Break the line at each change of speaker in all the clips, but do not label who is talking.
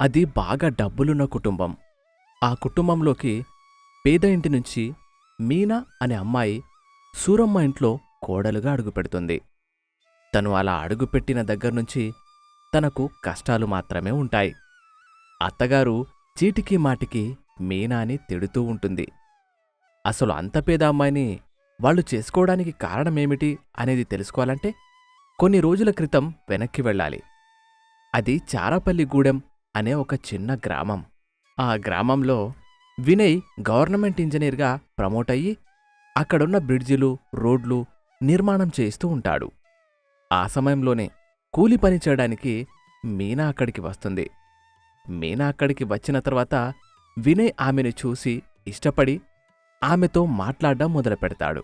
అది బాగా డబ్బులున్న కుటుంబం. ఆ కుటుంబంలోకి పేద ఇంటి నుంచి మీనా అనే అమ్మాయి సూరమ్మ ఇంట్లో కోడలుగా అడుగుపెడుతుంది తను అలా అడుగుపెట్టిన దగ్గర్నుంచి తనకు కష్టాలు మాత్రమే ఉంటాయి. అత్తగారు చీటికి మాటికి మీనాని తిడుతూ ఉంటుంది. అసలు అంత పేద అమ్మాయిని వాళ్ళు చేసుకోవడానికి కారణమేమిటి అనేది తెలుసుకోవాలంటే కొన్ని రోజుల క్రితం వెనక్కి వెళ్ళాలి. అది చారాపల్లి గూడెం అనే ఒక చిన్న గ్రామం. ఆ గ్రామంలో వినయ్ గవర్నమెంట్ ఇంజనీర్గా ప్రమోట్ అయ్యి అక్కడున్న బ్రిడ్జిలు రోడ్లు నిర్మాణం చేస్తూ ఉంటాడు. ఆ సమయంలోనే కూలి పని చేయడానికి మీనా అక్కడికి వస్తుంది. మీనా అక్కడికి వచ్చిన తర్వాత వినయ్ ఆమెను చూసి ఇష్టపడి ఆమెతో మాట్లాడడం మొదలుపెడతాడు.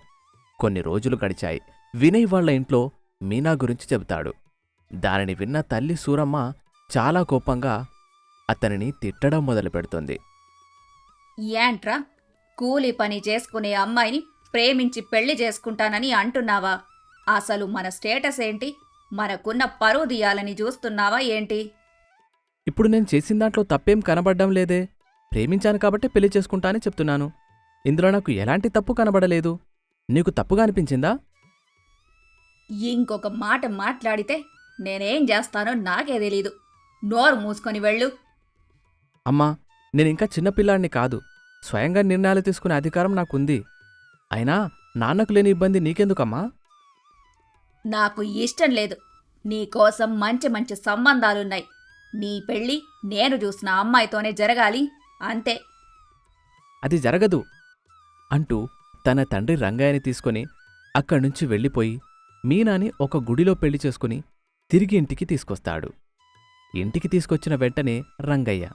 కొన్ని రోజులు గడిచాయి. వినయ్ వాళ్ళ ఇంట్లో మీనా గురించి చెబుతాడు. దానిని విన్న తల్లి సూరమ్మ చాలా కోపంగా అతనిని తిట్టడం మొదలుపెడుతుంది
ఏంట్రా కూలి పని చేసుకునే అమ్మాయిని ప్రేమించి పెళ్ళి చేసుకుంటానని అంటున్నావా? అసలు మన స్టేటస్ ఏంటి? మనకున్న పరువు తీయాలని చూస్తున్నావా ఏంటి?
ఇప్పుడు నేను చేసిన దాంట్లో తప్పేం కనబడ్డం లేదే. ప్రేమించాను కాబట్టి పెళ్ళి చేసుకుంటా అని చెప్తున్నాను. ఇందులో నాకు ఎలాంటి తప్పు కనబడలేదు. నీకు తప్పుగా అనిపించిందా?
ఇంకొక మాట మాట్లాడితే నేనేం చేస్తానో నాకే తెలీదు. నోరు మూసుకొని వెళ్ళు.
అమ్మా నేనింకా చిన్నపిల్లాడిని కాదు. స్వయంగా నిర్ణయాలు తీసుకునే అధికారం నాకుంది. అయినా నాన్నకు లేని ఇబ్బంది నీకెందుకమ్మా?
నాకు ఇష్టం లేదు. నీకోసం మంచి మంచి సంబంధాలున్నాయి. నీ పెళ్ళి నేను చూసిన అమ్మాయితోనే జరగాలి అంతే.
అది జరగదు అంటూ తన తండ్రి రంగయ్యని తీసుకొని అక్కడ్నుంచి వెళ్ళిపోయి మీనాని ఒక గుడిలో పెళ్ళి చేసుకుని తిరిగి ఇంటికి తీసుకొస్తాడు. ఇంటికి తీసుకొచ్చిన వెంటనే రంగయ్య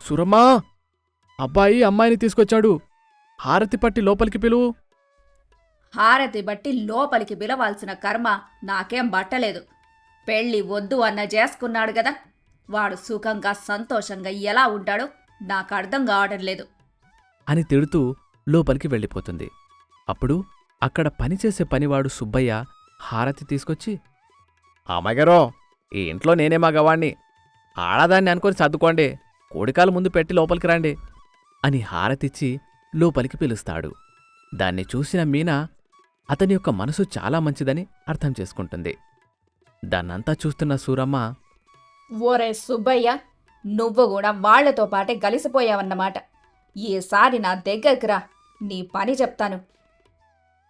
సురమ్మా అబ్బాయి అమ్మాయిని తీసుకొచ్చాడు. హారతి పట్టి లోపలికి పిలువు
హారతి బట్టి లోపలికి పిలవాల్సిన కర్మ నాకేం బట్టలేదు. పెళ్ళి వద్దు అన్న చేసుకున్నాడు కదా వాడు సుఖంగా సంతోషంగా ఎలా ఉంటాడో నాకు అర్థం కావడం లేదు.
అని తిడుతూ లోపలికి వెళ్ళిపోతుంది. అప్పుడు అక్కడ పనిచేసే పనివాడు సుబ్బయ్య హారతి తీసుకొచ్చి అమ్మగారో ఈ ఇంట్లో నేనే మగవాణ్ణి ఆడదాన్ని అనుకొని సర్దుకోండి. కోడికాలు ముందు పెట్టి లోపలికి రండి అని హారతిచ్చి లోపలికి పిలుస్తాడు. దాన్ని చూసిన మీనా అతని యొక్క మనసు చాలా మంచిదని అర్థం చేసుకుంటుంది. దాన్నంతా చూస్తున్న సూరమ్మ
ఓరే సుబ్బయ్య నువ్వు కూడా వాళ్ళతో పాటే కలిసిపోయావన్నమాట ఈసారి నా దగ్గరికి రా నీ పని చెప్తాను.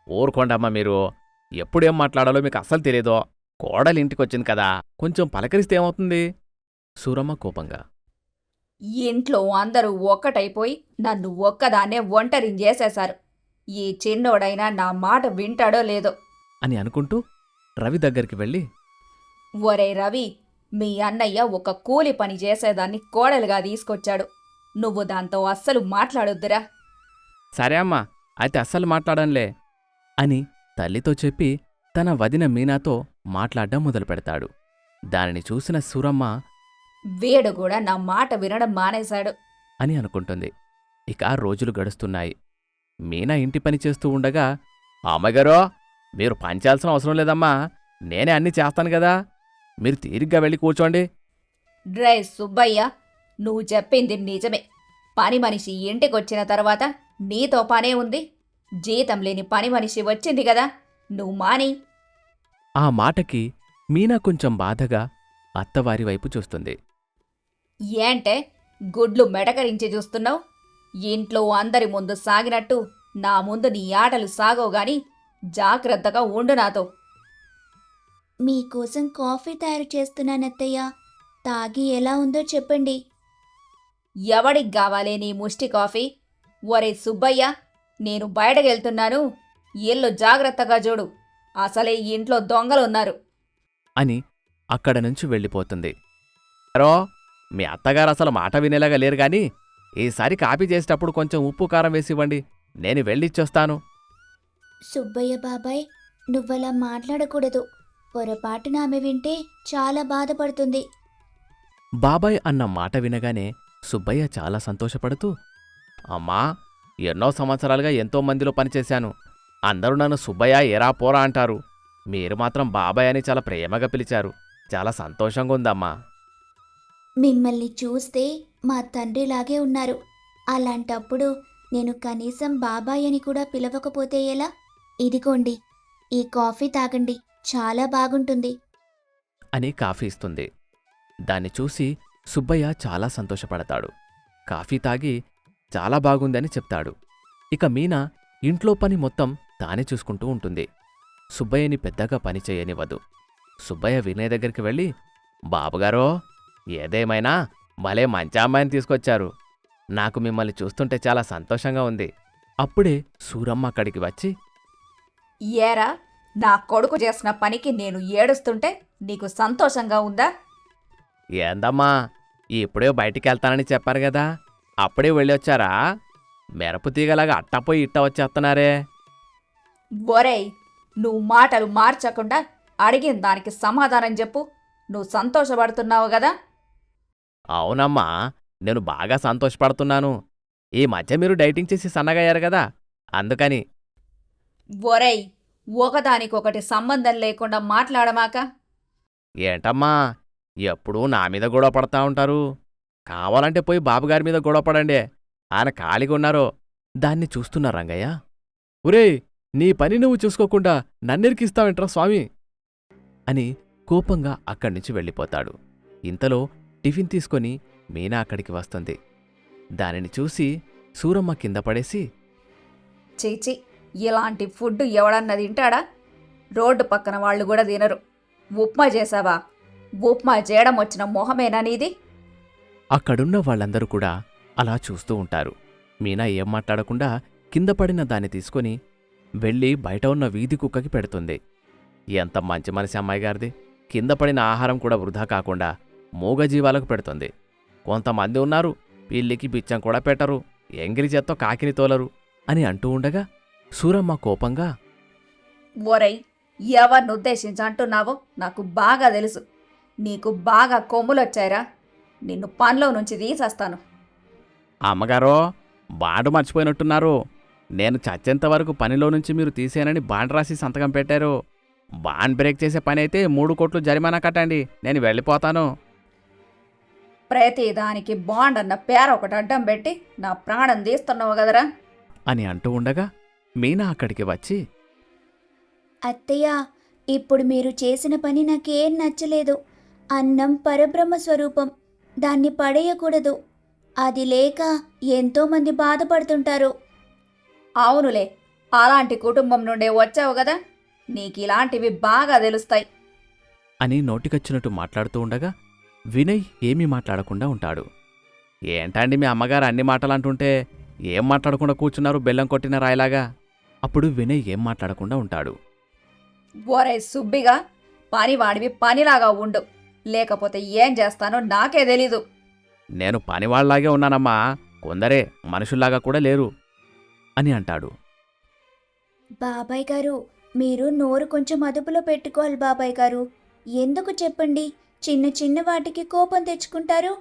ఊరుకోండమ్మ మీరు. ఎప్పుడేం మాట్లాడాలో మీకు అస్సలు తెలియదో కోడలి ఇంటికొచ్చింది కదా కొంచెం పలకరిస్తే ఏమవుతుంది? సూరమ్మ కోపంగా
ఇంట్లో అందరూ ఒక్కటైపోయి నన్ను ఒక్కదాన్నే ఒంటరిని చేసేశారు. ఈ చిన్నోడైనా నా మాట వింటాడో లేదో?
అని అనుకుంటూ రవి దగ్గరికి వెళ్ళి
ఒరే రవి మీ అన్నయ్య ఒక కూలి పని చేసేదాన్ని కోడలుగా తీసుకొచ్చాడు. నువ్వు దాంతో అస్సలు మాట్లాడొద్దురా.
సరే అమ్మా అయితే అస్సలు మాట్లాడంలే అని తల్లితో చెప్పి తన వదిన మీనాతో మాట్లాడడం మొదలుపెడతాడు. దానిని చూసిన సూరమ్మ
వీడు కూడా నా మాట వినడం మానేశాడు.
అని అనుకుంటుంది. ఇక రోజులు గడుస్తున్నాయి. మీనా ఇంటి పని చేస్తూ ఉండగా అమ్మగారో మీరు పంచాల్సిన అవసరం లేదమ్మా. నేనే అన్నీ చేస్తాను కదా. మీరు తీరిగ్గా వెళ్ళి కూర్చోండి.
డ్రై సుబ్బయ్య నువ్వు చెప్పింది నిజమే. పని మనిషి ఇంటికొచ్చిన తర్వాత నీతో పనే ఉంది. జీతం లేని పని మనిషి వచ్చింది కదా. నువ్వు మాని.
ఆ మాటకి మీనా కొంచెం బాధగా అత్తవారి వైపు చూస్తుంది.
ఏంటే గుడ్లు మెడకరించి చూస్తున్నావు? ఇంట్లో అందరి ముందు సాగినట్టు నా ముందు నీ ఆటలు సాగవు గాని జాగ్రత్తగా ఉండు నాతో.
మీకోసం కాఫీ తయారు చేస్తున్నానత్తయ్య తాగి ఎలా ఉందో చెప్పండి.
ఎవడికి కావాలే నీ ముష్టి కాఫీ? ఒరే సుబ్బయ్య నేను బయటకెళ్తున్నాను. ఇల్లు జాగ్రత్తగా చూడు. అసలే ఈ ఇంట్లో దొంగలున్నారు
అని అక్కడ నుంచి వెళ్ళిపోతుంది. అరో! మీ అత్తగారు అసలు మాట వినేలాగా లేరు గాని ఈసారి కాపీ చేసేటప్పుడు కొంచెం ఉప్పు కారం వేసి ఇవ్వండి. నేను వెళ్ళిచ్చొస్తాను.
సుబ్బయ్య బాబాయ్ నువ్వలా మాట్లాడకూడదు. పొరపాటున ఆమె వింటే చాలా బాధపడుతుంది.
బాబాయ్ అన్న మాట వినగానే సుబ్బయ్య చాలా సంతోషపడుతూ అమ్మా ఎన్నో సంవత్సరాలుగా ఎంతో మందిలో పనిచేశాను. అందరూ నన్ను సుబ్బయ్య ఎరా పోరా అంటారు. మీరు మాత్రం బాబాయ్ అని చాలా ప్రేమగా పిలిచారు. చాలా సంతోషంగా ఉందమ్మా.
మిమ్మల్ని చూస్తే మా తండ్రిలాగే ఉన్నారు. అలాంటప్పుడు నేను కనీసం బాబాయ్ అని కూడా పిలవకపోతే ఎలా? ఇదిగోండి ఈ కాఫీ తాగండి చాలా బాగుంటుంది.
అని కాఫీ ఇస్తుంది. దాన్ని చూసి సుబ్బయ్య చాలా సంతోషపడతాడు. కాఫీ తాగి చాలా బాగుందని చెప్తాడు. ఇక మీనా ఇంట్లో పని మొత్తం తానే చూసుకుంటూ ఉంటుంది. సుబ్బయ్యని పెద్దగా పని చేయనివ్వదు. సుబ్బయ్య వినయ్ దగ్గరికి వెళ్ళి బాబుగారో ఏదేమైనా భలే మంచి అమ్మాయిని తీసుకొచ్చారు. నాకు మిమ్మల్ని చూస్తుంటే చాలా సంతోషంగా ఉంది. అప్పుడే సూరమ్మ అక్కడికి వచ్చి
ఏరా నా కొడుకు చేసిన పనికి నేను ఏడుస్తుంటే నీకు సంతోషంగా ఉందా?
ఏందమ్మా ఇప్పుడే బయటికి వెళ్తానని చెప్పారు కదా అప్పుడే వెళ్ళొచ్చారా? మెరపు తీగలాగా అట్టపోయి ఇట్ట వచ్చేస్తున్నారే.
ఒరేయ్ నువ్వు మాటలు మార్చకుండా అడిగిన దానికి సమాధానం చెప్పు. నువ్వు సంతోషపడుతున్నావు కదా.
అవునమ్మా నేను బాగా సంతోషపడుతున్నాను. ఈ మధ్య మీరు డైటింగ్ చేసి సన్నగయ్యారు కదా అందుకని.
ఒరేయ్ ఒకదానికొకటి సంబంధం లేకుండా మాట్లాడమాక.
ఏంటమ్మా ఎప్పుడూ నా మీద గొడవ పడతా ఉంటారు. కావాలంటే పోయి బాబుగారి మీద గొడవ పడండి. ఆయన ఖాళీగా ఉన్నారు దాన్ని చూస్తున్న రంగయ్య. ఒరేయ్ నీ పని నువ్వు చూసుకోకుండా నన్నెరికిస్తావేంట్రా స్వామి? అని కోపంగా అక్కడి నుంచి వెళ్ళిపోతాడు. ఇంతలో టిఫిన్ తీసుకొని మీనా అక్కడికి వస్తుంది. దానిని చూసి సూరమ్మ కింద పడేసి
చీచి ఇలాంటి ఫుడ్ ఎవడన్నా తింటాడా? రోడ్డు పక్కన వాళ్ళు కూడా తినరు. ఉప్మా చేసావా ఉప్మా చేయడం వచ్చిన మొహమేనా నీది?
అక్కడున్న వాళ్ళందరూ కూడా అలా చూస్తూ ఉంటారు. మీనా ఏం మాట్లాడకుండా కింద పడిన దాన్ని తీసుకొని వెళ్ళి బయట ఉన్న వీధి కుక్కకి పెడుతుంది. ఎంత మంచి మనసి అమ్మాయి గారిది కింద పడిన ఆహారం కూడా వృధా కాకుండా మూగజీవాలకు పెడుతుంది. కొంతమంది ఉన్నారు పిల్లికి బిచ్చం కూడా పెట్టరు ఎంగిలి చేత్తో కాకిని తోలరు అని అంటూ ఉండగా సూరమ్మ కోపంగా
ఒరేయ్ ఎవరిని ఉద్దేశించి అంటున్నావో నాకు బాగా తెలుసు. నీకు బాగా కొమ్ములొచ్చాయిరా. నిన్ను పనిలో నుంచి తీసేస్తాను.
అమ్మగారో బాండు మర్చిపోయినట్టున్నారు. నేను చచ్చేంత వరకు పనిలో నుంచి మీరు తీసేనని బాండ్ రాసి సంతకం పెట్టారు. బాండ్ బ్రేక్ చేసే పని అయితే మూడు కోట్లు జరిమానా కట్టండి. నేను వెళ్ళిపోతాను.
ప్రతి దానికి బాండ్ అన్న పేర ఒకటి అడ్డం పెట్టి నా ప్రాణం తీస్తున్నావు కదరా.
అని అంటూ ఉండగా మీనా అక్కడికి వచ్చి
అత్తయ్య ఇప్పుడు మీరు చేసిన పని నాకేం నచ్చలేదు. అన్నం పరబ్రహ్మ స్వరూపం. దాన్ని పడేయకూడదు. అది లేక ఎంతోమంది బాధపడుతుంటారు.
అవునులే అలాంటి కుటుంబం నుండే వచ్చావు కదా. నీకు ఇలాంటివి బాగా తెలుస్తాయి.
అని నోటికొచ్చినట్టు మాట్లాడుతూ ఉండగా వినయ్ ఏమీ మాట్లాడకుండా ఉంటాడు. ఏంటండి మీ అమ్మగారు అన్ని మాటలు అంటుంటే ఏం మాట్లాడకుండా కూర్చున్నారు బెల్లం కొట్టిన రాయలాగా? అప్పుడు వినయ్ ఏం మాట్లాడకుండా ఉంటాడు.
ఒరే సుబ్బిగా పనివాడివి పనిలాగా ఉండు. లేకపోతే ఏం చేస్తానో నాకే తెలీదు.
నేను పనివాళ్ళాగే ఉన్నానమ్మా. కొందరే మనుషుల్లాగా కూడా లేరు. అని అంటాడు.
బాబాయ్ గారు మీరు నోరు కొంచెం అదుపులో పెట్టుకోవాలి బాబాయ్ గారు. ఎందుకు చెప్పండి? చిన్న చిన్న వాటికి కోపం తెచ్చుకుంటారు?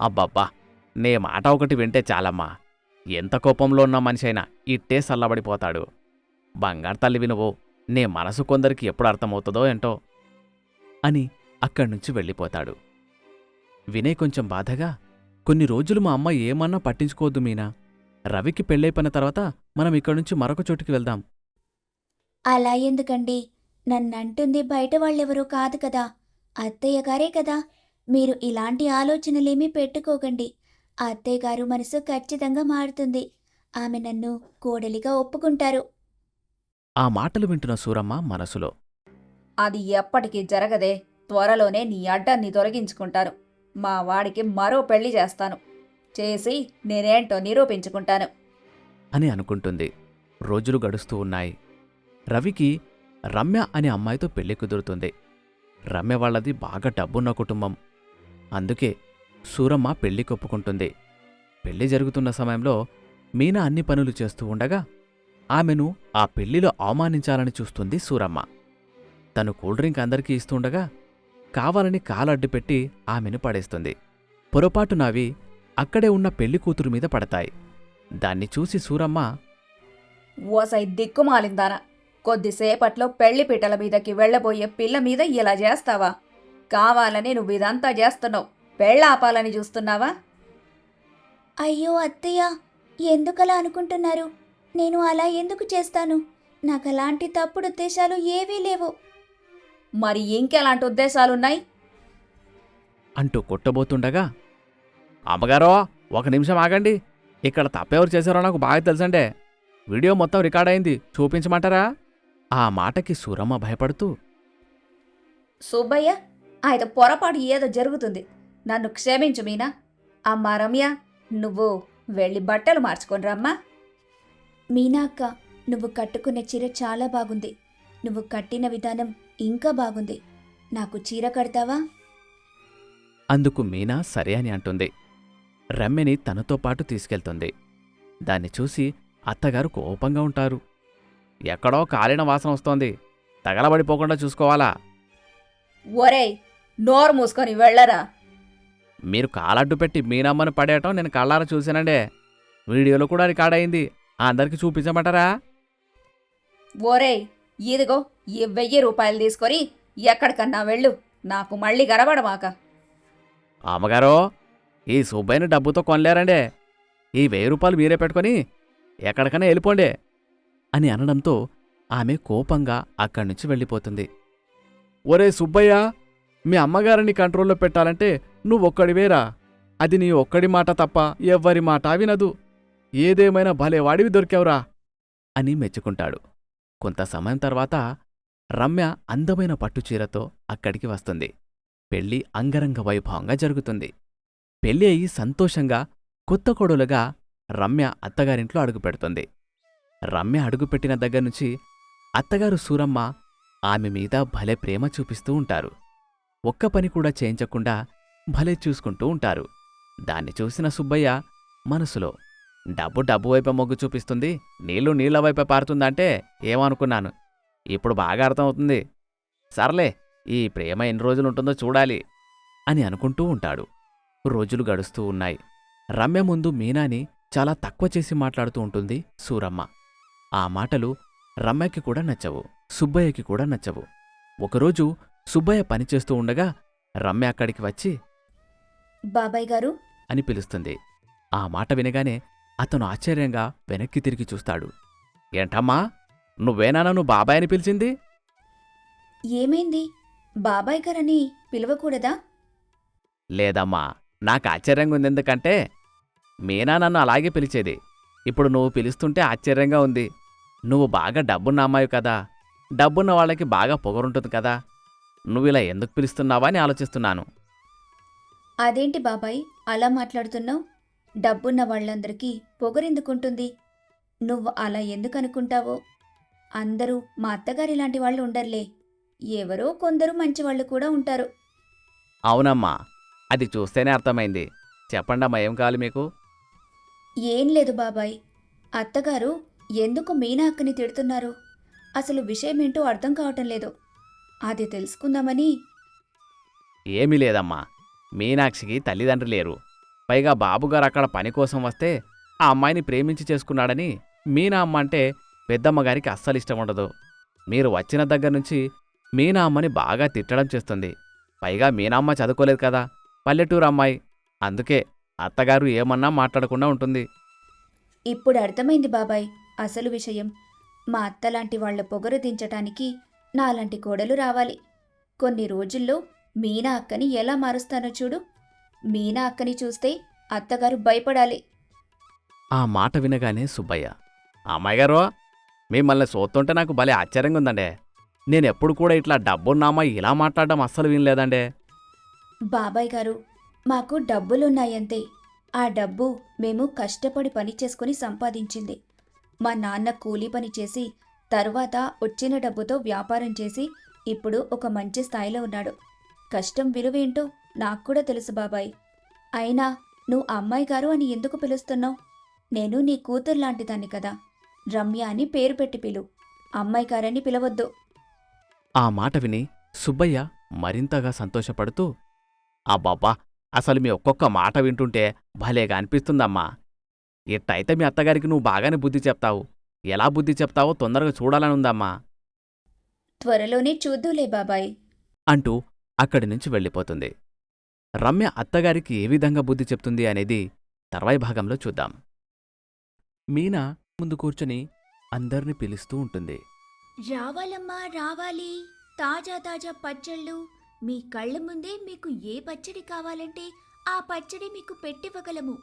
అబ్బబ్బా నే మాట ఒకటి వింటే చాలమ్మా. ఎంత కోపంలో ఉన్న మనిషి అయినా ఇట్టే సల్లబడిపోతాడు. బంగారు తల్లి వినువు నే మనసు కొందరికి ఎప్పుడు అర్థమవుతుందో ఏంటో? అని అక్కడి నుంచి వెళ్ళిపోతాడు. వినయ్ కొంచెం బాధగా కొన్ని రోజులు మా అమ్మ ఏమన్నా పట్టించుకోవద్దు మీనా. రవికి పెళ్ళైపోయిన తర్వాత మనం ఇక్కడి నుంచి మరొక చోటుకి వెళ్దాం.
అలా ఎందుకండి? నన్నంటుంది బయట వాళ్ళెవరూ కాదు కదా. అత్తయ్య గారే కదా మీరు ఇలాంటి ఆలోచనలేమీ పెట్టుకోకండి. అత్తయ్య గారు మనసు ఖచ్చితంగా మారుతుంది. ఆమె నన్ను కోడలిగా ఒప్పుకుంటారు.
ఆ మాటలు వింటున్న సూరమ్మ మనసులో.
అది ఎప్పటికీ జరగదే. త్వరలోనే నీ అడ్డాన్ని తొలగించుకుంటాను. మా వాడికి మరో పెళ్ళి చేస్తాను. చేసి నేనేంటో నిరూపించుకుంటాను.
అని అనుకుంటుంది. రోజులు గడుస్తూ ఉన్నాయి. రవికి రమ్య అనే అమ్మాయితో పెళ్ళి కుదురుతుంది. రమ్య వాళ్ళది బాగా డబ్బున్న కుటుంబం. అందుకే సూరమ్మ పెళ్ళి కొప్పుకుంటుంది. పెళ్ళి జరుగుతున్న సమయంలో మీనా అన్ని పనులు చేస్తూ ఉండగా ఆమెను ఆ పెళ్ళిలో అవమానించాలని చూస్తుంది సూరమ్మ. తను కూల్ డ్రింక్ అందరికీ ఇస్తుండగా కావాలని కాలడ్డుపెట్టి ఆమెను పడేస్తుంది. పొరపాటు నావి అక్కడే ఉన్న పెళ్ళి కూతురు మీద పడతాయి. దాన్ని చూసి సూరమ్మ
ఓసై దిక్కుమాలిందానా కొద్దిసేపట్లో పెళ్ళి పీటల మీదకి వెళ్ళబోయే పిల్ల మీద ఇలా చేస్తావా? కావాలని నువ్వు ఇదంతా చేస్తున్నావు. పెళ్ళాపాలని చూస్తున్నావా?
అయ్యో అత్తయ్య ఎందుకలా అనుకుంటున్నారు? నేను అలా ఎందుకు చేస్తాను? నాకు అలాంటి తప్పుడు ఉద్దేశాలు ఏవీ లేవు.
మరి ఇంకెలాంటి ఉద్దేశాలున్నాయి?
అంటూ కొట్టబోతుండగా అమ్మగారో ఒక నిమిషం ఆగండి. ఇక్కడ తప్పెవరు చేశారో నాకు బాగా తెలుసండే. వీడియో మొత్తం రికార్డ్ అయింది. చూపించమంటారా? ఆ మాటకి సూరమ్మ భయపడుతూ
సుబ్బయ్య ఆయన పొరపాటు ఏదో జరుగుతుంది. నన్ను క్షమించు మీనా. అమ్మా రమ్య నువ్వు వెళ్ళి బట్టలు మార్చుకొని రమ్మా.
మీనా అక్క నువ్వు కట్టుకున్న చీర చాలా బాగుంది. నువ్వు కట్టిన విధానం ఇంకా బాగుంది. నాకు చీర కడతావా?
అందుకు మీనా సరే అని అంటుంది. రమ్యని తనతో పాటు తీసుకెళ్తుంది. దాన్ని చూసి అత్తగారు కోపంగా ఉంటారు. ఎక్కడో కాలిన వాసన వస్తోంది. తగలబడిపోకుండా చూసుకోవాలా?
ఒరేయ్ నోరు మూసుకొని వెళ్ళరా.
మీరు కాలడ్డు పెట్టి మీనమ్మను పడేయటం నేను కళ్ళారా చూశానండే. వీడియోలో కూడా రికార్డ్ అయింది. అందరికీ చూపించమంటారా?
ఓరేయ్ ఇదిగో ఈ వెయ్యి రూపాయలు తీసుకొని ఎక్కడికన్నా వెళ్ళు. నాకు మళ్ళీ గరబడమాక
అమ్మగారో ఈ సుబ్బయ్యని డబ్బుతో కొనలేరండే. ఈ వెయ్యి రూపాయలు మీరే పెట్టుకొని ఎక్కడికైనా వెళ్ళిపోండే. అని అనడంతో ఆమె కోపంగా అక్కడి నుంచి వెళ్ళిపోతుంది. ఒరే సుబ్బయ్య మీ అమ్మగారిని కంట్రోల్లో పెట్టాలంటే నువ్వొక్కడివేరా. అది నీ ఒక్కడి మాట తప్ప ఎవ్వరి మాట వినదు. ఏదేమైనా భలే వాడివి దొరికావురా అని మెచ్చుకుంటాడు. కొంత సమయం తర్వాత రమ్య అందమైన పట్టుచీరతో అక్కడికి వస్తుంది. పెళ్ళి అంగరంగ వైభవంగా జరుగుతుంది. పెళ్ళి అయి సంతోషంగా కొత్త కొడులుగా రమ్య అత్తగారింట్లో అడుగుపెడుతుంది రమ్య అడుగుపెట్టిన దగ్గర్నుంచి అత్తగారు సూరమ్మ ఆమె మీద భలే ప్రేమ చూపిస్తూ ఉంటారు. ఒక్క పని కూడా చేయించకుండా భలే చూసుకుంటూ ఉంటారు. దాన్ని చూసిన సుబ్బయ్య మనసులో డబ్బు డబ్బు వైపే మొగ్గు చూపిస్తుంది నీళ్ళు నీళ్ళ వైపే పారుతుందంటే ఏమనుకున్నాను. ఇప్పుడు బాగా అర్థమవుతుంది. సర్లే ఈ ప్రేమ ఎన్ని రోజులు ఉంటుందో చూడాలి అని అనుకుంటూ ఉంటాడు. రోజులు గడుస్తూ ఉన్నాయి. రమ్య ముందు మీనాని చాలా తక్కువ చేసి మాట్లాడుతూ ఉంటుంది సూరమ్మ. ఆ మాటలు రమ్యకి కూడా నచ్చవు సుబ్బయ్యకి కూడా నచ్చవు. ఒకరోజు సుబ్బయ్య పనిచేస్తూ ఉండగా రమ్య అక్కడికి వచ్చి
బాబాయ్ గారు?
అని పిలుస్తుంది. ఆ మాట వినగానే అతను ఆశ్చర్యంగా వెనక్కి తిరిగి చూస్తాడు. ఏంటమ్మా నువ్వేనా నన్ను బాబాయ్ అని పిలిచింది?
ఏమైంది? బాబాయ్ గారని పిలవకూడదా?
లేదమ్మా నాకు ఆశ్చర్యంగా ఉంది. ఎందుకంటే మీనా నన్ను అలాగే పిలిచేది. ఇప్పుడు నువ్వు పిలుస్తుంటే ఆశ్చర్యంగా ఉంది. నువ్వు బాగా డబ్బున్న అమ్మాయి కదా. డబ్బున్న వాళ్ళకి బాగా పొగరుంటుంది కదా. నువ్వు ఇలా ఎందుకు పిలుస్తున్నావా అని ఆలోచిస్తున్నాను.
అదేంటి బాబాయ్? అలా మాట్లాడుతున్నావు? డబ్బున్న వాళ్ళందరికీ పొగరెందుకుంటుంది? నువ్వు అలా ఎందుకు అనుకుంటావో అందరూ మా అత్తగారి లాంటి వాళ్ళు ఉండర్లే. ఎవరో కొందరు మంచివాళ్ళు కూడా ఉంటారు.
అవునమ్మా అది చూస్తేనే అర్థమైంది. చెప్పండమ్మా ఏం కావాలి మీకు?
ఏం లేదు బాబాయ్. అత్తగారు ఎందుకు మీనా అక్కని తిడుతున్నారు? అసలు విషయమేంటో అర్థం కావటం లేదు. అది తెలుసుకుందామని.
ఏమీ లేదమ్మా. మీనాక్షికి తల్లిదండ్రులు లేరు. పైగా బాబుగారు అక్కడ పని కోసం వస్తే ఆ అమ్మాయిని ప్రేమించి చేసుకున్నాడని మీనా అమ్మ అంటే పెద్దమ్మగారికి అస్సలు ఇష్టం ఉండదు. మీరు వచ్చిన దగ్గర నుంచి మీనా అమ్మని బాగా తిట్టడం చేస్తుంది. పైగా మీనామ్మ చదువుకోలేదు కదా పల్లెటూరు అమ్మాయి. అందుకే అత్తగారు ఏమన్నా మాట్లాడకుండా ఉంటుంది.
ఇప్పుడు అర్థమైంది బాబాయ్. అసలు విషయం. మా అత్తలాంటి వాళ్ళ పొగరు దించటానికి నాలాంటి కోడలు రావాలి. కొన్ని రోజుల్లో మీనా అక్కని ఎలా మారుస్తానో చూడు. మీనా అక్కని చూస్తే అత్తగారు భయపడాలి.
ఆ మాట వినగానే సుబ్బయ్య అమ్మాయి గారు మిమ్మల్ని చూస్తుంటే నాకు భలే ఆశ్చర్యంగా ఉందండే నేనెప్పుడు కూడా ఇట్లా డబ్బున్నామా ఇలా మాట్లాడడం అస్సలు వినలేదండే.
బాబాయ్ గారు మాకు డబ్బులున్నాయంతే. ఆ డబ్బు మేము కష్టపడి పని చేసుకుని సంపాదించింది. మా నాన్న కూలీ పని చేసి తర్వాత వచ్చిన డబ్బుతో వ్యాపారం చేసి ఇప్పుడు ఒక మంచి స్థాయిలో ఉన్నాడు. కష్టం విలువేంటో నాకు కూడా తెలుసు బాబాయ్. అయినా నువ్వు అమ్మాయి గారు అని ఎందుకు పిలుస్తున్నావు? నేను నీ కూతురు లాంటిదాన్ని కదా. రమ్య అని పేరు పెట్టి పిలు. అమ్మాయి గారని పిలవద్దు.
ఆ మాట విని సుబ్బయ్య మరింతగా సంతోషపడుతూ అబ్బాబ్బా! అసలు మీ ఒక్కొక్క మాట వింటుంటే భలేగా అనిపిస్తుందమ్మా. ఇట్టయితే మీ అత్తగారికి నువ్వు బాగానే బుద్ధి చెప్తావు. ఎలా బుద్ధి చెప్తావో తొందరగా చూడాలని ఉందమ్మా.
త్వరలోనే చూద్దులే బాబాయ్.
అంటూ అక్కడి నుంచి వెళ్ళిపోతుంది. రమ్య అత్తగారికి ఏ విధంగా బుద్ధి చెప్తుంది అనేది తర్వాయి భాగంలో చూద్దాం. మీనా ముందు కూర్చొని అందర్నీ పిలుస్తూ ఉంటుంది.
రావాలమ్మా రావాలి. తాజా తాజా పచ్చళ్ళు. మీ కళ్ళ ముందే మీకు ఏ పచ్చడి కావాలంటే ఆ పచ్చడి మీకు పెట్టివ్వగలము.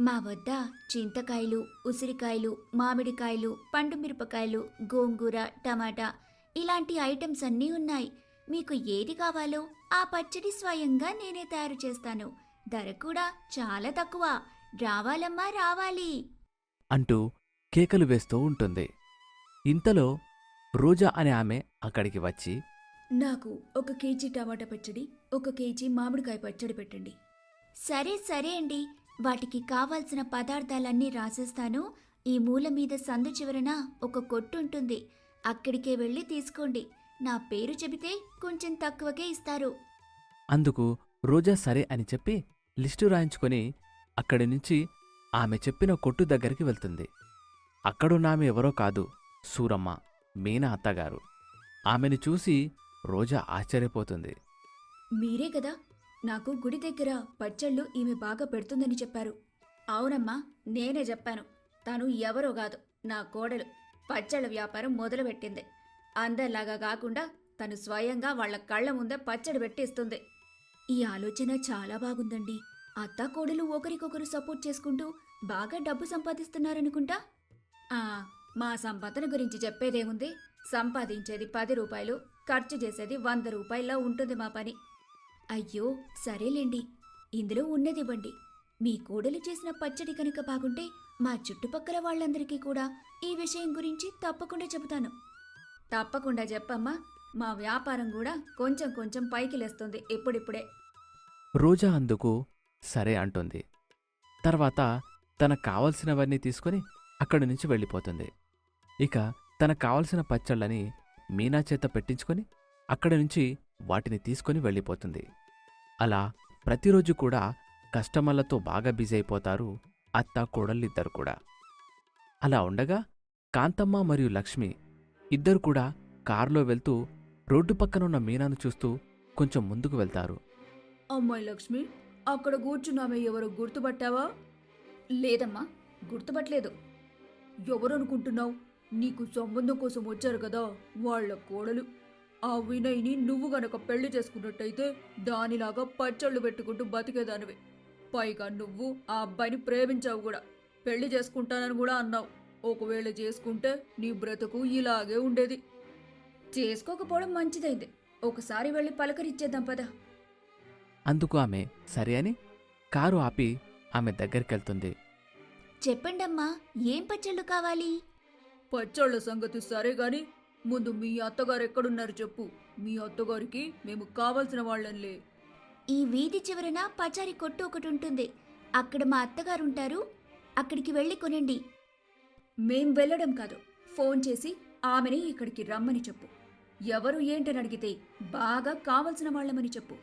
మా వద్ద చింతకాయలు ఉసిరికాయలు మామిడికాయలు పండు మిరపకాయలు గోంగూర టమాటా ఇలాంటి ఐటమ్స్ అన్నీ ఉన్నాయి. మీకు ఏది కావాలో ఆ పచ్చడి స్వయంగా నేనే తయారు చేస్తాను. ధర కూడా చాలా తక్కువ. రావాలమ్మా రావాలి.
అంటూ కేకలు వేస్తూ ఉంటుంది. ఇంతలో రోజా అనే ఆమె అక్కడికి వచ్చి
నాకు ఒక కేజీ టమాటా పచ్చడి ఒక కేజీ మామిడికాయ పచ్చడి పెట్టండి. సరే సరే అండి. వాటికి కావాల్సిన పదార్థాలన్నీ రాసేస్తాను. ఈ మూల మీద సందు చివరన ఒక కొట్టు ఉంటుంది అక్కడికే వెళ్ళి తీసుకోండి. నా పేరు చెబితే కొంచెం తక్కువకే ఇస్తారు.
అందుకు రోజా సరే అని చెప్పి లిస్టు రాయించుకొని అక్కడి నుంచి ఆమె చెప్పిన కొట్టు దగ్గరికి వెళ్తుంది. అక్కడున్న ఆమె ఎవరో కాదు సూరమ్మ మీనా అత్తగారు. ఆమెను చూసి రోజా ఆశ్చర్యపోతుంది.
మీరే కదా నాకు గుడి దగ్గర పచ్చళ్ళు ఈమె బాగా పెడుతుందని చెప్పారు.
అవునమ్మా నేనే చెప్పాను. తను ఎవరో కాదు నా కోడలు. పచ్చళ్ళ వ్యాపారం మొదలుపెట్టింది. అందరిలాగా కాకుండా తను స్వయంగా వాళ్ళ కళ్ళ ముందే పచ్చడి పెట్టిస్తుంది.
ఈ ఆలోచన చాలా బాగుందండి. అత్త కోడలు ఒకరికొకరు సపోర్ట్ చేసుకుంటూ బాగా డబ్బు సంపాదిస్తున్నారనుకుంటా?
ఆ మా సంపదన గురించి చెప్పేదేముంది? సంపాదించేది పది రూపాయలు ఖర్చు చేసేది వంద రూపాయల్లో ఉంటుంది మా పని.
అయ్యో సరేలేండి. ఇందులో ఉన్నదివ్వండి. మీ కోడలు చేసిన పచ్చడి కనుక బాగుంటే మా చుట్టుపక్కల వాళ్ళందరికీ కూడా ఈ విషయం గురించి తప్పకుండా చెబుతాను.
తప్పకుండా చెప్పమ్మా. మా వ్యాపారం కూడా కొంచెం కొంచెం పైకి లేస్తుంది ఇప్పుడిప్పుడే
రోజా అందుకు సరే అంటుంది. తర్వాత తనకు కావలసినవన్నీ తీసుకొని అక్కడి నుంచి వెళ్ళిపోతుంది. ఇక తనకు కావలసిన పచ్చళ్ళని మీనా చేత పెట్టించుకొని అక్కడి నుంచి వాటిని తీసుకొని వెళ్ళిపోతుంది. అలా ప్రతిరోజు కూడా కస్టమర్లతో బాగా బిజీ అయిపోతారు అత్త కోడళ్ళిద్దరు కూడా. అలా ఉండగా కాంతమ్మ మరియు లక్ష్మి ఇద్దరు కూడా కారులో వెళ్తూ రోడ్డు పక్కనున్న మీనాను చూస్తూ కొంచెం ముందుకు వెళ్తారు.
అమ్మాయి లక్ష్మి అక్కడ కూర్చున్నామే ఎవరు గుర్తుపట్టావా? లేదమ్మా గుర్తుపట్టలేదు. ఎవరనుకుంటున్నావు? నీకు సంబంధం కోసం వచ్చారు కదా వాళ్ళ కోడలు. ఆ వినయ్ని నువ్వు గనక పెళ్ళి చేసుకున్నట్టయితే దానిలాగా పచ్చళ్ళు పెట్టుకుంటూ బతికేదానివి. పైగా నువ్వు ఆ అబ్బాయిని ప్రేమించావు కూడా. పెళ్ళి చేసుకుంటానని కూడా అన్నావు. ఒకవేళ చేసుకుంటే నీ బ్రతుకు ఇలాగే ఉండేది. చేసుకోకపోవడం మంచిదైంది. ఒకసారి వెళ్ళి పలకరిచ్చేద్దాం పదా.
అందుకు ఆమె సరే అని కారు ఆపి ఆమె దగ్గరికెళ్తుంది.
చెప్పండమ్మా ఏం పచ్చళ్ళు కావాలి?
పచ్చళ్ళ సంగతి సరే గాని ముందు మీ అత్తగారు ఎక్కడున్నారు చెప్పు. మీ అత్తగారికి మేము కావలసిన వాళ్ళంలే.
ఈ వీధి చివరన పచారి కొట్టు ఒకటి ఉంటుంది. అక్కడ మా అత్తగారు ఉంటారు. అక్కడికి వెళ్ళి కొనండి.
మేం వెళ్ళడం కాదు. ఫోన్ చేసి ఆమెని ఇక్కడికి రమ్మని చెప్పు. ఎవరు ఏంటని అడిగితే బాగా కావలసిన వాళ్ళమని చెప్పు.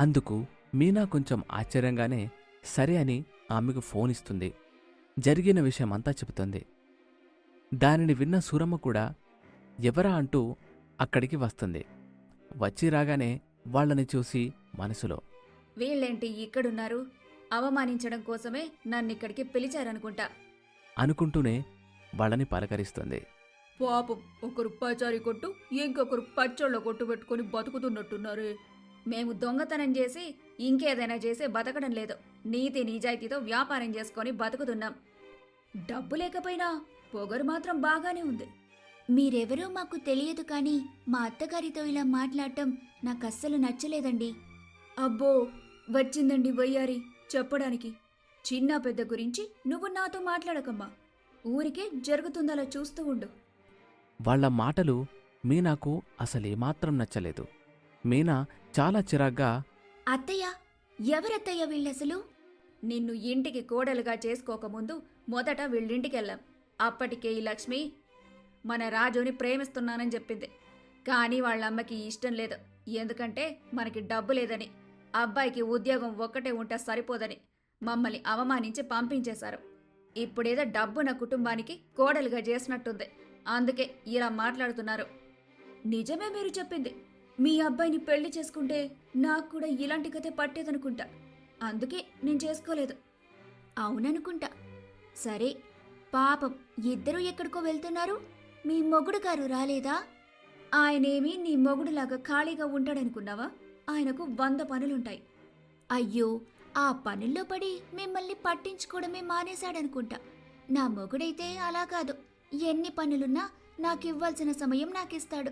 అందుకు మీనా కొంచెం ఆశ్చర్యంగానే సరే అని ఆమెకు ఫోన్ ఇస్తుంది. జరిగిన విషయమంతా చెబుతుంది. దానిని విన్న సూరమ్మ కూడా ఎవరా అంటూ అక్కడికి వస్తుంది. వచ్చి రాగానే వాళ్ళని చూసి మనసులో
వీళ్ళేంటి ఇక్కడున్నారు? అవమానించడం కోసమే నన్నిక్కడికి పిలిచారనుకుంటా.
అనుకుంటూనే వాళ్ళని పలకరిస్తుంది.
పాపం ఒకరు పచారీ కొట్టు ఇంకొకరు పచ్చళ్ళ కొట్టు పెట్టుకొని బతుకుతున్నట్టున్నారే. మేము దొంగతనం చేసి ఇంకేదైనా చేసి బతకడం లేదు. నీతి నిజాయితీతో వ్యాపారం చేసుకొని బతుకుతున్నాం. డబ్బు లేకపోయినా పొగరు మాత్రం బాగానే ఉంది.
మీరెవరో మాకు తెలియదు కానీ మా అత్తగారితో ఇలా మాట్లాడటం నాకు అస్సలు నచ్చలేదండి.
అబ్బో వచ్చిందండి వయ్యారి చెప్పడానికి. చిన్న పెద్ద గురించి నువ్వు నాతో మాట్లాడకమ్మా. ఊరికే జరుగుతుందలా చూస్తూ ఉండు.
వాళ్ళ మాటలు మీనాకు అసలేమాత్రం నచ్చలేదు. మీనా చాలా చిరాగ్గా
అత్తయ్య ఎవరత్తయ్య వీళ్ళసలు?
నిన్ను ఇంటికి కోడలుగా చేసుకోకముందు మొదట వీళ్ళింటికెళ్ళాం. అప్పటికే ఈ లక్ష్మి మన రాజుని ప్రేమిస్తున్నానని చెప్పింది. కానీ వాళ్ళ అమ్మకి ఇష్టం లేదు. ఎందుకంటే మనకి డబ్బు లేదని అబ్బాయికి ఉద్యోగం ఒక్కటే ఉంటే సరిపోదని మమ్మల్ని అవమానించి పంపించేశారు. ఇప్పుడేదో డబ్బు నా కుటుంబానికి కోడలుగా చేసినట్టుంది. అందుకే ఇలా మాట్లాడుతున్నారు. నిజమే మీరు చెప్పింది. మీ అబ్బాయిని పెళ్ళి చేసుకుంటే నాకు కూడా ఇలాంటి కథ పట్టేదనుకుంటా. అందుకే నేను చేసుకోలేదు.
అవుననుకుంటా. సరే పాపం ఇద్దరూ ఎక్కడికో వెళ్తున్నారు? మీ మొగుడు గారు రాలేదా?
ఆయనేమి నీ మొగుడులాగా ఖాళీగా ఉంటాడనుకున్నావా? ఆయనకు వంద పనులుంటాయి.
అయ్యో ఆ పనుల్లో పడి మిమ్మల్ని పట్టించుకోవడమే మానేశాడనుకుంటా. నా మొగుడైతే అలా కాదు. ఎన్ని పనులున్నా నాకివ్వాల్సిన సమయం నాకిస్తాడు.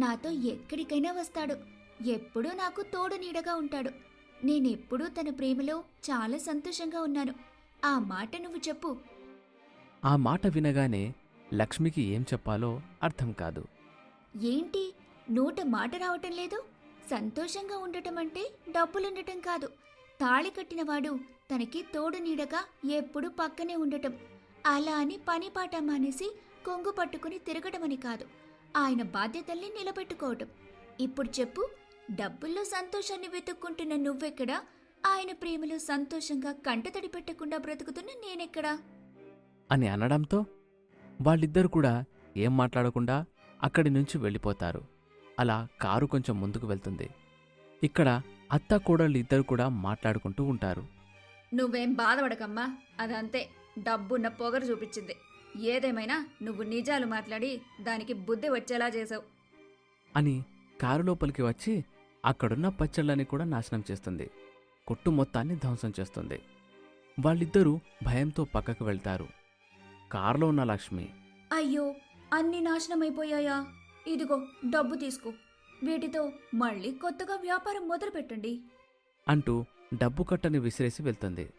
నాతో ఎక్కడికైనా వస్తాడు. ఎప్పుడూ నాకు తోడు నీడగా ఉంటాడు. నేనెప్పుడూ తన ప్రేమలో చాలా సంతోషంగా ఉన్నాను. ఆ మాట నువ్వు చెప్పు.
ఆ మాట వినగానే లక్ష్మికి ఏం చెప్పాలో అర్థం కాదు.
ఏంటి? నోట మాట రావటం లేదు? సంతోషంగా ఉండటం అంటే డబ్బులుండటం కాదు. తాళి కట్టినవాడు తనకి తోడు నీడగా ఎప్పుడూ పక్కనే ఉండటం. అలా అని పని పాట మానేసి కొంగు పట్టుకుని తిరగటమని కాదు. ఆయన బాధ్యతల్ని నిలబెట్టుకోవటం. ఇప్పుడు చెప్పు డబ్బుల్లో సంతోషాన్ని వెతుక్కుంటున్న నువ్వెక్కడా? ఆయన ప్రేమలో సంతోషంగా కంటతడి పెట్టకుండా బ్రతుకుతున్న నేనెక్కడా?
అని అనడంతో వాళ్ళిద్దరు కూడా ఏం మాట్లాడకుండా అక్కడి నుంచి వెళ్ళిపోతారు. అలా కారు కొంచెం ముందుకు వెళ్తుంది. ఇక్కడ అత్త కోడళ్ళు ఇద్దరు కూడా మాట్లాడుకుంటూ ఉంటారు.
నువ్వేం బాధపడకమ్మా అదంతే. డబ్బున్న పొగరు చూపించింది. ఏదేమైనా నువ్వు నిజాలు మాట్లాడి దానికి బుద్ధి వచ్చేలా చేసావు.
అని కారు లోపలికి వచ్చి అక్కడున్న పచ్చళ్ళని కూడా నాశనం చేస్తుంది. కొట్టు మొత్తాన్ని ధ్వంసం చేస్తుంది. వాళ్ళిద్దరూ భయంతో పక్కకు వెళ్తారు. కారులో ఉన్న లక్ష్మి.
అయ్యో అన్ని నాశనమైపోయాయా? ఇదిగో డబ్బు తీసుకో. వీటితో మళ్ళీ కొత్తగా వ్యాపారం మొదలు పెట్టండి
అంటూ డబ్బు కట్టని విసిరేసి వెళ్తుంది.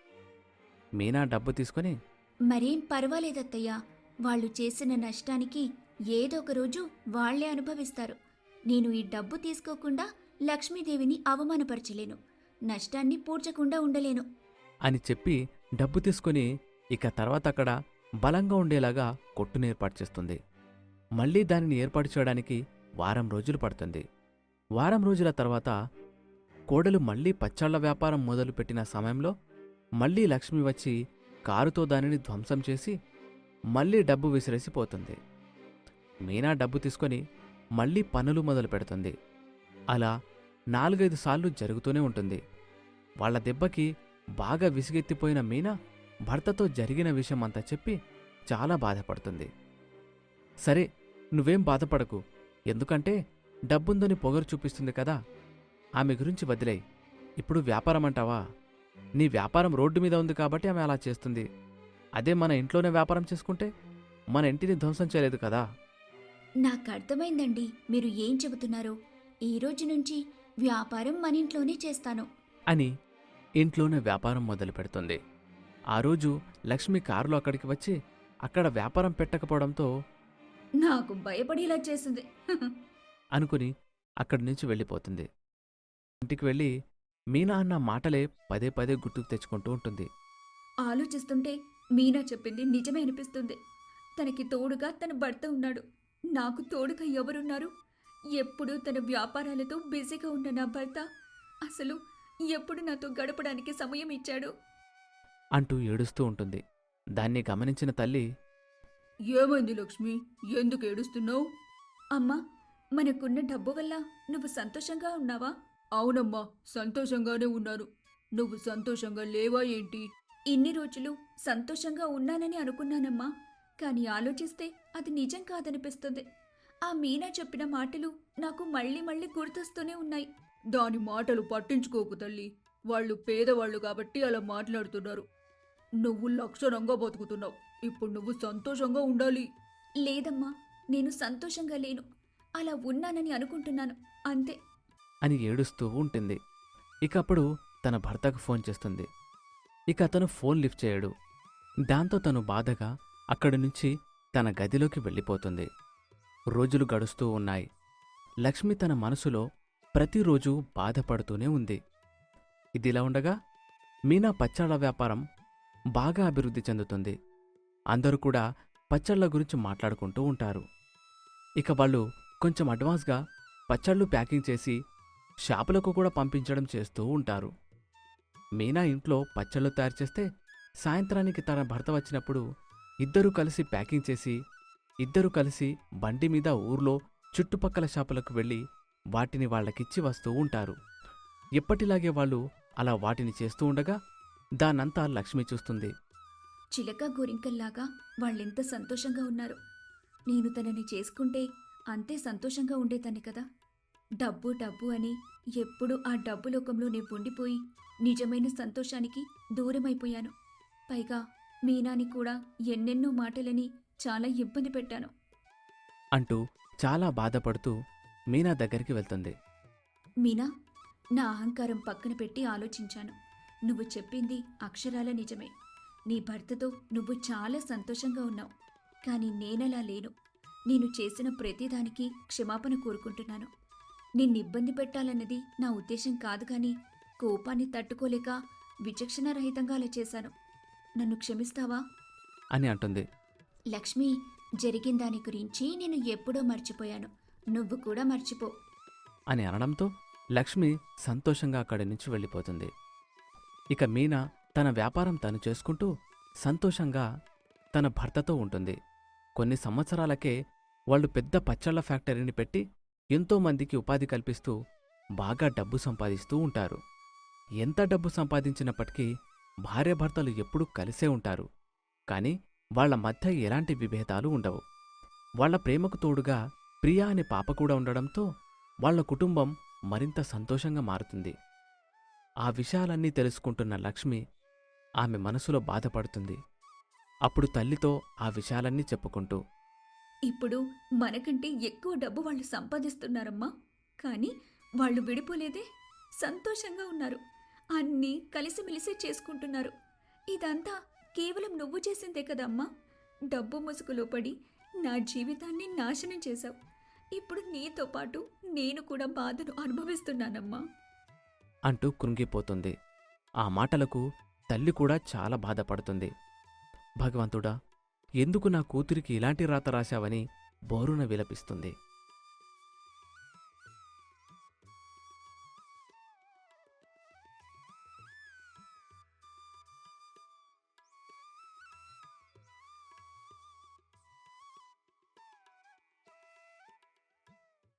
మీనా డబ్బు తీసుకొని
మరేం పర్వాలేదత్తయ్యా. వాళ్ళు చేసిన నష్టానికి ఏదో ఒక రోజు వాళ్ళే అనుభవిస్తారు. నేను ఈ డబ్బు తీసుకోకుండా లక్ష్మీదేవిని అవమానపరచలేను. నష్టాన్ని పూడ్చకుండా ఉండలేను.
అని చెప్పి డబ్బు తీసుకొని ఇక తర్వాత అక్కడ బలంగా ఉండేలాగా కొట్టును ఏర్పాటు చేస్తుంది. మళ్ళీ దానిని ఏర్పాటు చేయడానికి వారం రోజులు పడుతుంది. వారం రోజుల తర్వాత కోడలు మళ్ళీ పచ్చళ్ళ వ్యాపారం మొదలుపెట్టిన సమయంలో మళ్ళీ లక్ష్మి వచ్చి కారుతో దానిని ధ్వంసం చేసి మళ్ళీ డబ్బు విసిరేసిపోతుంది మీనా డబ్బు తీసుకొని మళ్ళీ పనులు మొదలు పెడుతుంది. అలా నాలుగైదు సార్లు జరుగుతూనే ఉంటుంది. వాళ్ళ దెబ్బకి బాగా విసిగెత్తిపోయిన మీనా భర్తతో జరిగిన విషయం అంతా చెప్పి చాలా బాధపడుతుంది. సరే నువ్వేం బాధపడకు. ఎందుకంటే డబ్బుందని పొగరు చూపిస్తుంది కదా. ఆమె గురించి వదిలేయ్. ఇప్పుడు వ్యాపారం అంటావా? నీ వ్యాపారం రోడ్డు మీద ఉంది కాబట్టి ఆమె అలా చేస్తుంది. అదే మన ఇంట్లోనే వ్యాపారం చేసుకుంటే మన ఇంటిని ధ్వంసం చేయలేదు కదా.
నాకు అర్థమైందండి మీరు ఏం చెబుతున్నారో. ఈ రోజు నుంచి వ్యాపారం మన ఇంట్లోనే చేస్తాను.
అని ఇంట్లోనే వ్యాపారం మొదలు పెడుతుంది ఆ రోజు లక్ష్మి కారులో అక్కడికి వచ్చి అక్కడ వ్యాపారం పెట్టకపోవడంతో
నాకు భయపడేలా చేసింది.
అనుకుని అక్కడి నుంచి వెళ్ళిపోతుంది. ఇంటికి వెళ్ళి మీనా అన్న మాటలే పదే పదే గుర్తుకు తెచ్చుకుంటూ ఉంటుంది.
ఆలోచిస్తుంటే మీనా చెప్పింది నిజమే అనిపిస్తుంది. తనకి తోడుగా తన భర్త ఉన్నాడు. నాకు తోడుగా ఎవరున్నారు? ఎప్పుడు తన వ్యాపారాలతో బిజీగా ఉన్న నా భర్త అసలు ఎప్పుడు నాతో గడపడానికి సమయం ఇచ్చాడు?
అంటూ ఏడుస్తూ ఉంటుంది. దాన్ని గమనించిన తల్లి
ఏమైంది లక్ష్మి? ఎందుకు ఏడుస్తున్నావు? అమ్మా మనకున్న డబ్బు వల్ల నువ్వు సంతోషంగా ఉన్నావా? అవునమ్మా సంతోషంగానే ఉన్నాను నువ్వు సంతోషంగా లేవా ఏంటి? ఇన్ని రోజులు సంతోషంగా ఉన్నానని అనుకున్నానమ్మా. కానీ ఆలోచిస్తే అది నిజం కాదనిపిస్తుంది. ఆ మీనా చెప్పిన మాటలు నాకు మళ్ళీ మళ్ళీ గుర్తొస్తూనే ఉన్నాయి. దాని మాటలు పట్టించుకోకు తల్లి. వాళ్ళు పేదవాళ్ళు కాబట్టి అలా మాట్లాడుతున్నారు. నువ్వు లక్షణంగా బతుకుతున్నావు. ఇప్పుడు నువ్వు సంతోషంగా ఉండాలి. లేదమ్మా నేను సంతోషంగా లేను. అలా ఉన్నానని అనుకుంటున్నాను. అంతే.
అని ఏడుస్తూ ఉంటుంది. ఇక అప్పుడు తన భర్తకు ఫోన్ చేస్తుంది. ఇక అతను ఫోన్ లిఫ్ట్ చేయడు. దాంతో తను బాధగా అక్కడి నుంచి తన గదిలోకి వెళ్ళిపోతుంది. రోజులు గడుస్తూ ఉన్నాయి. లక్ష్మి తన మనసులో ప్రతిరోజు బాధపడుతూనే ఉంది. ఇదిలా ఉండగా మీనా పచ్చళ్ళ వ్యాపారం బాగా అభివృద్ధి చెందుతుంది. అందరూ కూడా పచ్చళ్ళ గురించి మాట్లాడుకుంటూ ఉంటారు. ఇక వాళ్ళు కొంచెం అడ్వాన్స్గా పచ్చళ్ళు ప్యాకింగ్ చేసి షాపులకు కూడా పంపించడం చేస్తూ ఉంటారు. మీనా ఇంట్లో పచ్చళ్ళు తయారు చేస్తే సాయంత్రానికి తన భర్త వచ్చినప్పుడు ఇద్దరూ కలిసి ప్యాకింగ్ చేసి ఇద్దరూ కలిసి బండి మీద ఊర్లో చుట్టుపక్కల షాపులకు వెళ్ళి వాటిని వాళ్ళకిచ్చి వస్తూ ఉంటారు. ఎప్పటిలాగే వాళ్ళు అలా వాటిని చేస్తూ ఉండగా దానంతా లక్ష్మి చూస్తుంది.
చిలక గోరింకల్లాగా వాళ్ళెంత సంతోషంగా ఉన్నారు. నేను తనని చేసుకుంటే అంతే సంతోషంగా ఉండేదాన్ని కదా. డబ్బు డబ్బు అని ఎప్పుడు ఆ డబ్బు లోకంలో నేను ఉండిపోయి నిజమైన సంతోషానికి దూరమైపోయాను. పైగా మీనాని కూడా ఎన్నెన్నో మాటలని చాలా ఇబ్బంది పెట్టాను.
అంటూ చాలా బాధపడుతూ మీనా దగ్గరికి వెళ్తుంది.
మీనా నా అహంకారం పక్కన పెట్టి ఆలోచించాను. నువ్వు చెప్పింది అక్షరాల నిజమే. నీ భర్తతో నువ్వు చాలా సంతోషంగా ఉన్నావు. కానీ నేనలా లేను. నేను చేసిన ప్రతిదానికి క్షమాపణ కోరుకుంటున్నాను. నిన్ను ఇబ్బంది పెట్టాలన్నది నా ఉద్దేశం కాదు కానీ కోపాన్ని తట్టుకోలేక విచక్షణారహితంగా అలా చేశాను. నన్ను క్షమిస్తావా?
అని అంటుంది.
లక్ష్మి జరిగిన దాని గురించి నేను ఎప్పుడో మర్చిపోయాను. నువ్వు కూడా మర్చిపో.
అని అనడంతో లక్ష్మి సంతోషంగా అక్కడి నుంచి వెళ్ళిపోతుంది. ఇక మీనా తన వ్యాపారం తను చేసుకుంటూ సంతోషంగా తన భర్తతో ఉంటుంది. కొన్ని సంవత్సరాలకే వాళ్ళు పెద్ద పచ్చళ్ళ ఫ్యాక్టరీని పెట్టి ఎంతోమందికి ఉపాధి కల్పిస్తూ బాగా డబ్బు సంపాదిస్తూ ఉంటారు. ఎంత డబ్బు సంపాదించినప్పటికీ భార్యాభర్తలు ఎప్పుడూ కలిసే ఉంటారు. కానీ వాళ్ళ మధ్య ఎలాంటి విభేదాలు ఉండవు. వాళ్ళ ప్రేమకు తోడుగా ప్రియా అనే పాప కూడా ఉండడంతో వాళ్ళ కుటుంబం మరింత సంతోషంగా మారుతుంది. ఆ విషయాలన్నీ తెలుసుకుంటున్న లక్ష్మి ఆమె మనసులో బాధపడుతుంది. అప్పుడు తల్లితో ఆ విషయాలన్నీ చెప్పుకుంటూ
ఇప్పుడు మనకంటే ఎక్కువ డబ్బు వాళ్ళు సంపాదిస్తున్నారమ్మా. కానీ వాళ్ళు విడిపోలేదే సంతోషంగా ఉన్నారు. అన్నీ కలిసిమెలిసి చేసుకుంటున్నారు. ఇదంతా కేవలం నువ్వు చేసిందే కదమ్మా. డబ్బు ముసుగులో పడి నా జీవితాన్ని నాశనం చేశావు. ఇప్పుడు నీతో పాటు నేను కూడా బాధను అనుభవిస్తున్నానమ్మా.
అంటూ కృంగిపోతుంది. ఆ మాటలకు తల్లి కూడా చాలా బాధపడుతుంది. భగవంతుడా ఎందుకు నా కూతురికి ఇలాంటి రాత రాశావని బోరున విలపిస్తుంది.